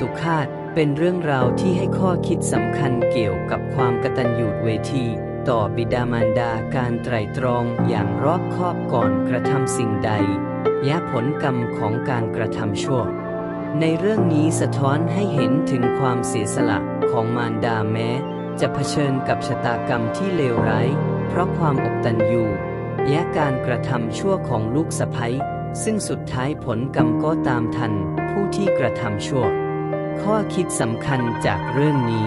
ตุคาตเป็นเรื่องราวที่ให้ข้อคิดสำคัญเกี่ยวกับความกตัญญูเวทีต่อบิดามารดาการไตร่ตรองอย่างรอบคอบก่อนกระทำสิ่งใด และผลกรรมของการกระทำชั่ว ในเรื่องนี้สะท้อนให้เห็นถึงความเสียสละของมารดาแม้ จะเผชิญกับชะตากรรมที่เลวร้าย เพราะความอกตัญญูและการกระทำชั่วของลูกสะใภ้ซึ่งสุดท้ายผลกรรมก็ตามทันผู้ที่กระทำชั่ว ข้อคิดสำคัญจากเรื่องนี้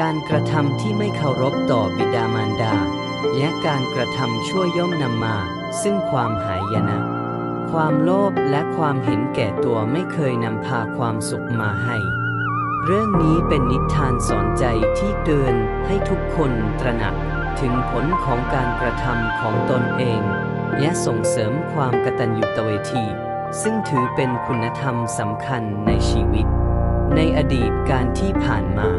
การกระทำที่ไม่เคารพต่อบิดามารดา และการกระทำชั่วย่อมนำมา ซึ่งความหายนะ ความโลภและความเห็นแก่ตัวไม่เคยนำพาความสุขมาให้ เรื่องนี้เป็นนิทานสอนใจที่เตือนให้ทุกคนตระหนักถึงผลของการกระทำของตนเอง และส่งเสริมความกตัญญูตเวที ซึ่งถือเป็นคุณธรรมสำคัญในชีวิต ในอดีตการที่ผ่านมา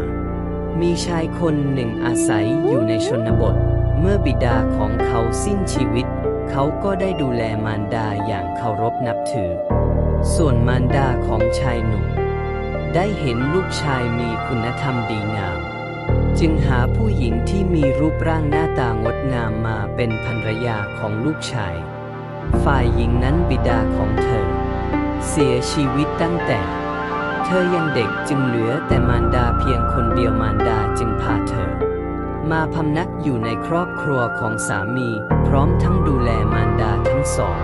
มีชายคนหนึ่งอาศัยอยู่ในชนบท เมื่อบิดาของเขาสิ้นชีวิต เขาก็ได้ดูแลมารดาอย่างเคารพนับถือ ส่วนมารดาของชายหนุ่ม ได้เห็นลูกชายมีคุณธรรมดีงาม จึงหาผู้หญิงที่มีรูปร่างหน้าตางดงามมาเป็นภรรยาของลูกชาย ฝ่ายหญิงนั้นบิดาของเธอ เสียชีวิตตั้งแต่ เธอยังเด็กจึงเหลือแต่มารดาเพียงคนเดียวมารดาจึงพาเธอ มาพำนักอยู่ในครอบครัวของสามี พร้อมทั้งดูแลมารดาทั้งสอง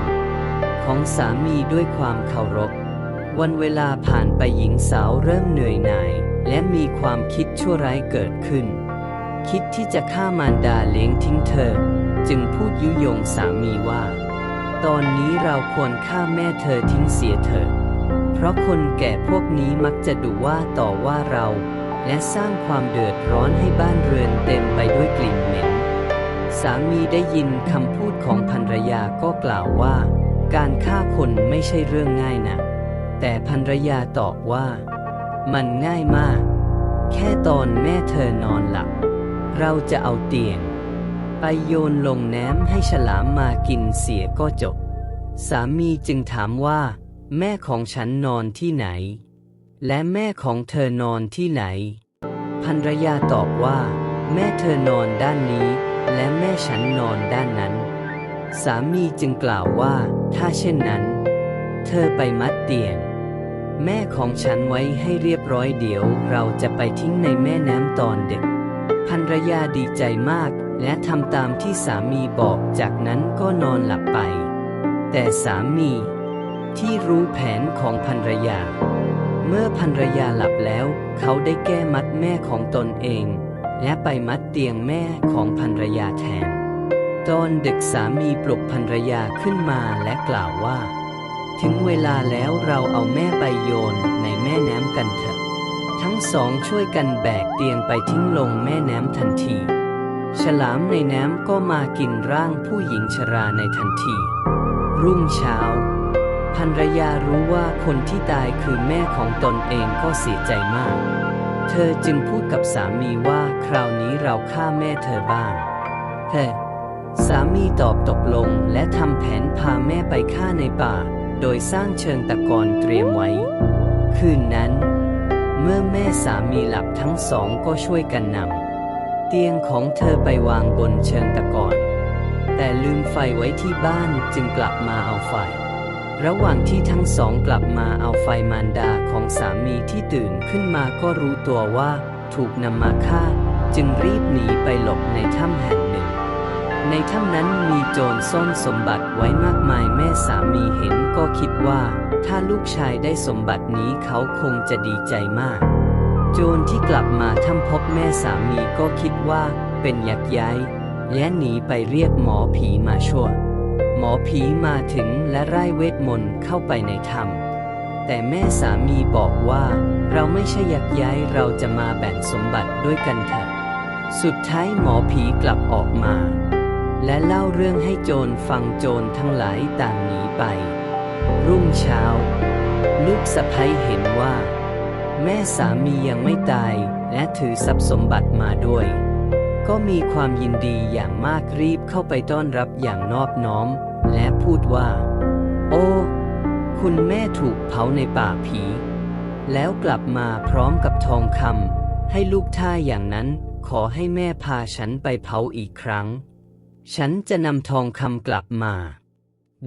ของสามีด้วยความเคารพวันเวลาผ่านไปหญิงสาวเริ่มเหนื่อยหน่าย และมีความคิดชั่วร้ายเกิดขึ้น คิดที่จะฆ่ามารดาเลี้ยงทิ้งเธอ จึงพูดยุยงสามีว่า ตอนนี้เราควรฆ่าแม่เธอทิ้งเสียเถิด เพราะคนแก่พวกนี้มักจะดูว่าต่อว่าเรา และสร้างความเดือดร้อนให้บ้านเรือนเต็มไปด้วยกลิ่นเหม็น สามีได้ยินคำพูดของภรรยาก็กล่าวว่า การฆ่าคนไม่ใช่เรื่องง่ายนะแต่ภรรยาตอบว่า มันง่ายมาก แค่ตอนแม่เธอนอนหลับ เราจะเอาเตียง ไปโยนลงน้ำให้ฉลามมากินเสียก็จบ สามีจึงถามว่า แม่ของฉันนอนที่ไหน และแม่ของเธอนอนที่ไหนภรรยาตอบว่า แม่เธอนอนด้านนี้ และแม่ฉันนอนด้านนั้น สามีจึงกล่าวว่า ถ้าเช่นนั้น เธอไปมัดเตียง แม่ของฉันไว้ให้เรียบร้อยเดี๋ยวเราจะไปทิ้งในแม่น้ำตอนเด็กภรรยาดีใจมากและทำตามที่สามีบอกจากนั้นก็นอนหลับไป แต่สามี ที่รู้แผนของภรรยา เมื่อภรรยาหลับแล้ว เขาได้แก้มัดแม่ของตนเอง และไปมัดเตียงแม่ของภรรยาแทน ตอนดึกสามีปลุกภรรยาขึ้นมาและกล่าวว่า ถึงเวลาแล้วเราเอาแม่ไปโยนในแม่น้ำกันเถอะ ทั้งสองช่วยกันแบกเตียงไปทิ้งลงแม่น้ำทันทีฉลามในน้ำก็มากินร่างผู้หญิงชราในทันที รุ่งเช้า ภรรยารู้ว่าคนที่ตายคือแม่ของตนเองก็เสียใจมาก เธอจึงพูดกับสามีว่าคราวนี้เราฆ่าแม่เธอบ้างเฮ้สามีตอบตกลงและทำแผนพาแม่ไปฆ่าในป่า โดยสร้างเชิงตะกอนเตรียมไว้ คืนนั้น เมื่อแม่สามีหลับทั้งสองก็ช่วยกันนำเตียงของเธอไปวางบนเชิงตะกอนแต่ลืมไฟไว้ที่บ้านจึงกลับมาเอาไฟ ระหว่างที่ทั้งสองกลับมาเอาไฟมารดาของสามีที่ตื่นขึ้นมาก็รู้ตัวว่า ถูกนำมาฆ่า จึงรีบหนีไปหลบในถ้ำแห่งหนึ่ง ในถ้ำนั้นมีโจรซ่อนสมบัติไว้มากมายแม่สามีเห็นก็คิดว่า ถ้าลูกชายได้สมบัตินี้เขาคงจะดีใจมาก โจรที่กลับมาถ้ำพบแม่สามีก็คิดว่า เป็นยักษ์ย้ายและหนีไปเรียกหมอผีมาช่วย หมอผีมาถึงและไล่เวทมนต์เข้าไปในถ้ำแต่แม่สามีบอกว่า เราไม่ใช่ยักย้ายเราจะมาแบ่งสมบัติด้วยกันเถอะ สุดท้ายหมอผีกลับออกมา และเล่าเรื่องให้โจรฟังโจรทั้งหลายต่างหนีไป รุ่งเช้า ลูกสะพ้ยเห็นว่า แม่สามียังไม่ตายและถือทรัพย์สมบัติมาด้วย ก็มีความยินดีอย่างมากรีบเข้าไปต้อนรับอย่างนอบน้อม และพูดว่า โอ้ คุณแม่ถูกเผาในป่าผี แล้วกลับมาพร้อมกับทองคำให้ลูกท่าอย่างนั้นขอให้แม่พาฉันไปเผาอีกครั้ง ฉันจะนำทองคำกลับมา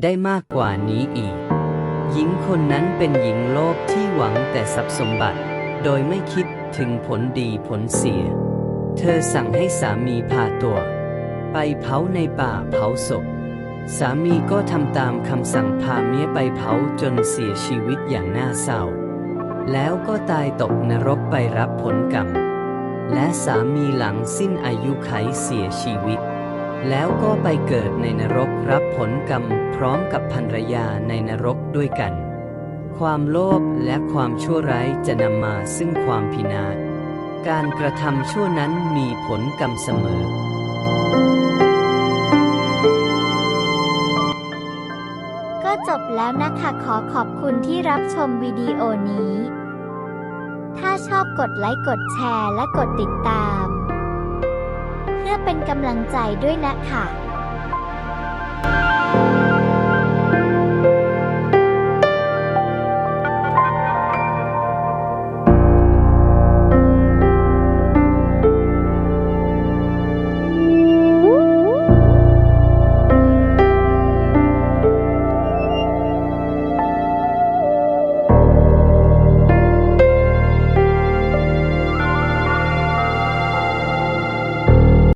ได้มากกว่านี้อีก หญิงคนนั้นเป็นหญิงโลภที่หวังแต่ทรัพย์สมบัติ โดยไม่คิดถึงผลดีผลเสีย เธอสั่งให้สามีพาตัว ไปเผาในป่าเผาศพ สามีก็ทำตามคำสั่งพาเมียไปเผาจนเสียชีวิตอย่างน่าเศร้า แล้วก็ตายตกนรกไปรับผลกรรม และสามีหลังสิ้นอายุไขเสียชีวิต แล้วก็ไปเกิดในนรกรับผลกรรม พร้อมกับภรรยาในนรกด้วยกัน ความโลภและความชั่วร้ายจะนำมาซึ่งความพินาศ การกระทำชั่วนั้นมีผลกรรมเสมอ ก็จบแล้วนะคะขอขอบคุณที่รับชมวิดีโอนี้ ถ้าชอบกดไลค์กดแชร์และกดติดตาม เพื่อเป็นกำลังใจด้วยนะคะ